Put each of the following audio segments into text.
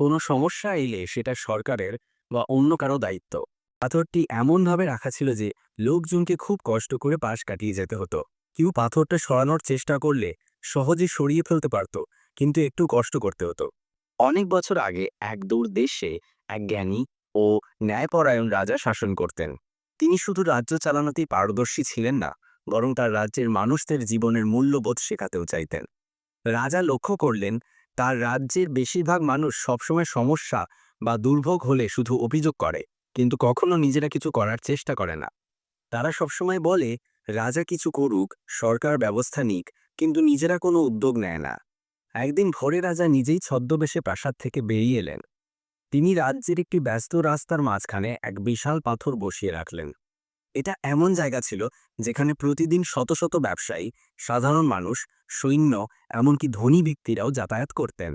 কোনো সমস্যা এলে সেটা সরকারের বা অন্য কারও দায়িত্ব। পাথরটি এমনভাবে রাখা ছিল যে লোকজনকে খুব কষ্ট করে পাশ কাটিয়ে যেতে হতো। কেউ পাথরটা সরানোর চেষ্টা করলে সহজে সরিয়ে ফেলতে পারত, কিন্তু একটু কষ্ট করতে হতো। অনেক বছর আগে এক দূর দেশে এক জ্ঞানী ও ন্যায়পরায়ণ রাজা শাসন করতেন। তিনি শুধু রাজ্য চালানোতেই পারদর্শী ছিলেন না, বরং তার রাজ্যের মানুষদের জীবনের মূল্যবোধ শেখাতেও চাইতেন। রাজা লক্ষ্য করলেন তার রাজ্যের বেশিরভাগ মানুষ সবসময় সমস্যা বা দুর্ভোগ হলে শুধু অভিযোগ করে, কিন্তু কখনো নিজেরা কিছু করার চেষ্টা করে না। তারা সবসময় বলে, রাজা কিছু করুক, সরকার ব্যবস্থা নিক, কিন্তু নিজেরা কোনো উদ্যোগ নেয় না। একদিন ভোরে রাজা নিজেই ছদ্মবেশে প্রাসাদ থেকে বেরিয়ে এলেন। তিনি রাজ্যের একটি ব্যস্ত রাস্তার মাঝখানে এক বিশাল পাথর বসিয়ে রাখলেন। এটা এমন জায়গা ছিল, যেখানে প্রতিদিন শত শত ব্যবসায়ী, সাধারণ মানুষ সৈন্য এমনকি ধনী ব্যক্তিরাও যাতায়াত করতেন।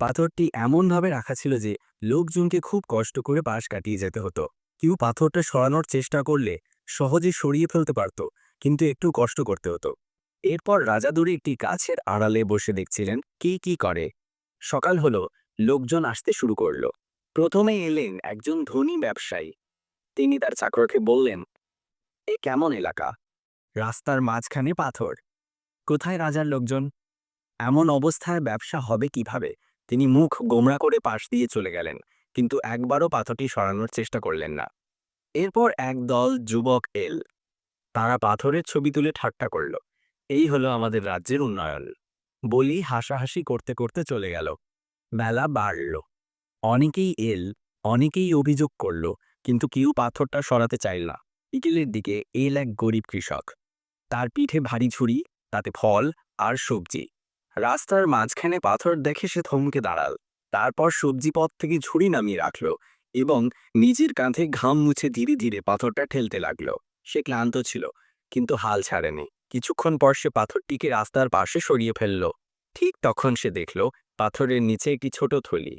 পাথরটি এমনভাবে রাখা ছিল যে, লোকজনকে খুব কষ্ট করে পাশ কাটিয়ে যেতে হতো। কেউ পাথরটা সরানোর চেষ্টা করলে সহজে সরিয়ে ফেলতে পারত, কিন্তু একটু কষ্ট করতে হতো। এরপর রাজা একটি গাছের আড়ালে বসে দেখছিলেন কি কি করে। সকাল হলো, লোকজন আসতে শুরু করল। প্রথমে এলেন একজন ধনী ব্যবসায়ী। তিনি তার চাকরকে বললেন, এ কেমন এলাকা? রাস্তার মাঝখানে পাথর। কোথায় রাজার লোকজন? এমন অবস্থায় ব্যবসা হবে কীভাবে? তিনি মুখ গোমরা করে পাশ দিয়ে চলে গেলেন, কিন্তু একবারও পাথরটি সরানোর চেষ্টা করলেন না। এরপর এক দল যুবক এল। তারা পাথরের ছবি তুলে ঠাট্টা করল। এই হলো আমাদের রাজ্যের উন্নয়ন। বলি হাসাহাসি করতে করতে চলে গেল। বেলা বাড়ল। অনেকেই এল, অনেকেই অভিযোগ করল, কিন্তু কেউ পাথরটা সরাতে চাইল না। বিকেলের দিকে এল এক গরিব কৃষক। তার পিঠে ভারী ঝুড়ি তাতে ফল আর সবজি। রাস্তার মাঝখানে পাথর দেখে সে থমকে দাঁড়াল। তারপর সবজি পথ থেকে ঝুড়ি নামিয়ে রাখল এবং নিজের কাঁধে ঘাম মুছে ধীরে ধীরে পাথরটা ঠেলতে লাগল। সে ক্লান্ত ছিল, কিন্তু হাল ছাড়েনি। কিছুক্ষণ পর সে পাথরটিকে রাস্তার পাশে সরিয়ে ফেলল। ঠিক তখন সে দেখল পাথরের নিচে একটি ছোট থলি।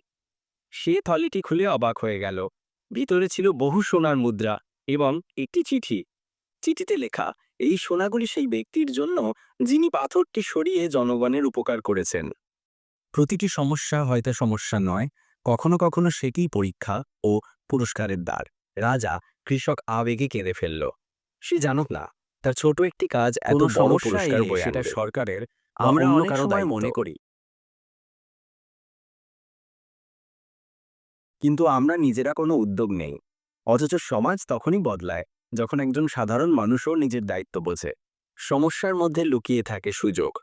সে থলিটি খুলে অবাক হয়ে গেল। ভিতরে ছিল বহু সোনার মুদ্রা এবং একটি চিঠি। চিঠিতে লেখা এই সোনাগুলি সেই ব্যক্তির জন্য যিনি পাথরটি সরিয়ে জনগণের উপকার করেছেন। প্রতিটি সমস্যা হয়তো সমস্যা নয় কখনো কখনো সেটিই পরীক্ষা ও পুরস্কারের দ্বার। রাজা কৃষক আবেগে কেঁদে ফেলল সে জানুক না তার ছোট একটি কাজ এত সমস্যা সেটা সরকারের আমরা অনেক সময় মনে করি। কিন্তু আমরা নিজেরা কোনো উদ্যোগ নেই অথচ সমাজ তখনই বদলায়। যখন একজন সাধারণ মানুষও নিজের দায়িত্ব বোঝে, সমস্যার মধ্যে লুকিয়ে থাকে সুযোগ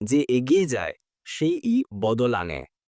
যে এগিয়ে যায়, সেই ই বদল আনে।